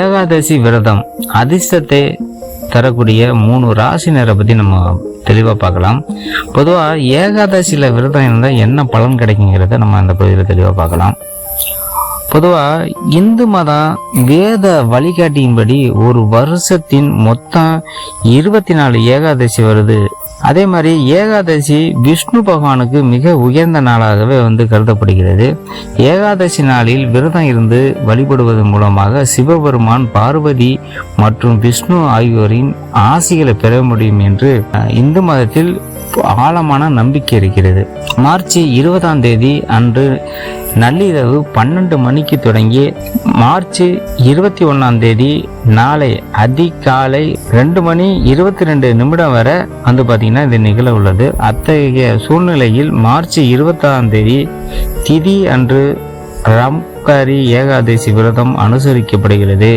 ஏகாதசி விரதம் அதிர்ஷ்டத்தை தரக்கூடிய மூணு ராசினரை பற்றி நம்ம தெளிவாக பார்க்கலாம். பொதுவாக ஏகாதசியில் விரதம் இருந்தால் என்ன பலன் கிடைக்குங்கிறத நம்ம அந்த பகுதியில் தெளிவாக பார்க்கலாம். பொதுவாக இந்து மதம் வேத வழிகாட்டியின்படி ஒரு வருஷத்தின் மொத்தம் இருபத்தி நாலு ஏகாதசி வருது. அதே மாதிரி ஏகாதசி விஷ்ணு பகவானுக்கு மிக உயர்ந்த நாளாகவே வந்து கருதப்படுகிறது. ஏகாதசி நாளில் விரதம் இருந்து வழிபடுவதன் மூலமாக சிவபெருமான் பார்வதி மற்றும் விஷ்ணு ஆகியோரின் ஆசைகளை பெற முடியும் என்று இந்து மதத்தில் ஆழமான நம்பிக்கை இருக்கிறது. மார்ச் இருபதாம் தேதி அன்று நள்ளிரவு பன்னெண்டு மணிக்கு தொடங்கி மார்ச் இருபத்தி ஒன்றாம் தேதி நாளை அதிகாலை ரெண்டு மணி இருபத்தி ரெண்டு நிமிடம் வரை வந்து பார்த்தீங்கன்னா இது நிகழ உள்ளது. அத்தகைய சூழ்நிலையில் மார்ச் இருபத்தாம் தேதி திதி அன்று ரம்காரி ஏகாதசி விரதம் அனுசரிக்கப்படுகிறது.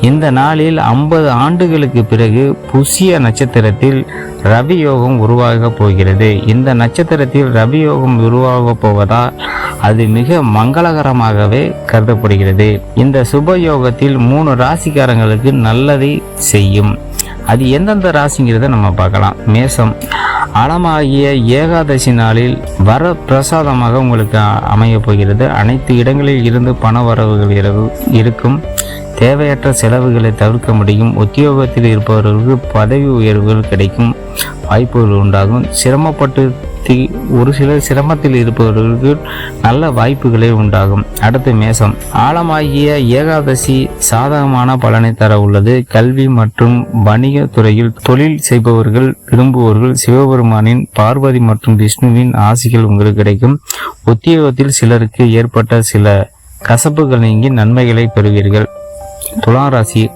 இந்த நாளில் ஐம்பது ஆண்டுகளுக்கு பிறகு புசிய நட்சத்திரத்தில் ரவி யோகம் உருவாக போகிறது. இந்த நட்சத்திரத்தில் ரவி யோகம் உருவாக போவதால் அது மிக மங்களகரமாகவே கருதப்படுகிறது. இந்த சுப யோகத்தில் மூணு ராசிக்காரங்களுக்கு நல்லதை செய்யும். அது எந்தெந்த ராசிங்கிறத நம்ம பார்க்கலாம். மேசம் அளமாகிய ஏகாதசி நாளில் வர பிரசாதமாக உங்களுக்கு அமைய போகிறது. அனைத்து இடங்களில் இருந்து பண வரவுகள் இரு- இருக்கும். தேவையற்ற செலவுகளை தவிர்க்க முடியும். உத்தியோகத்தில் இருப்பவர்களுக்கு பதவி உயர்வுகள் கிடைக்கும். வாய்ப்புகள் உண்டாகும். சிரமப்பட்டு தி- ஒரு சிலர் சிரமத்தில் இருப்பவர்களுக்கு நல்ல வாய்ப்புகளே உண்டாகும். அடுத்து மேசம். ஆழமாகிய ஏகாதசி சாதகமான பலனை தர உள்ளது. கல்வி மற்றும் வணிக துறையில் தொழில் செய்பவர்கள் விரும்புவோர்கள் சிவபெருமானின் பார்வதி மற்றும் விஷ்ணுவின் ஆசிகள் உங்களுக்கு கிடைக்கும். உத்தியோகத்தில் சிலருக்கு ஏற்பட்ட சில கசப்புகள் நீங்கி நன்மைகளை பெறுவீர்கள். துலாம் ராசி.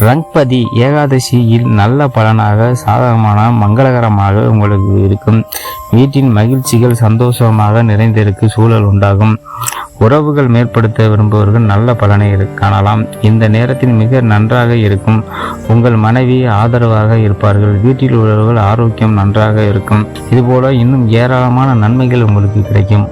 ரங்பதி ஏகாதசியில் நல்ல பலனாக சாதகமான மங்களகரமாக உங்களுக்கு இருக்கும். வீட்டின் மகிழ்ச்சிகள் சந்தோஷமாக நிறைந்திருக்கு சூழல் உண்டாகும். உறவுகள் மேற்படுத்த விரும்புபவர்கள் நல்ல பலனை காணலாம். இந்த நேரத்தில் மிக நன்றாக இருக்கும். உங்கள் மனைவி ஆதரவாக இருப்பார்கள். வீட்டில் உள்ளவர்கள் ஆரோக்கியம் நன்றாக இருக்கும். இதுபோல இன்னும் ஏராளமான நன்மைகள் உங்களுக்கு கிடைக்கும்.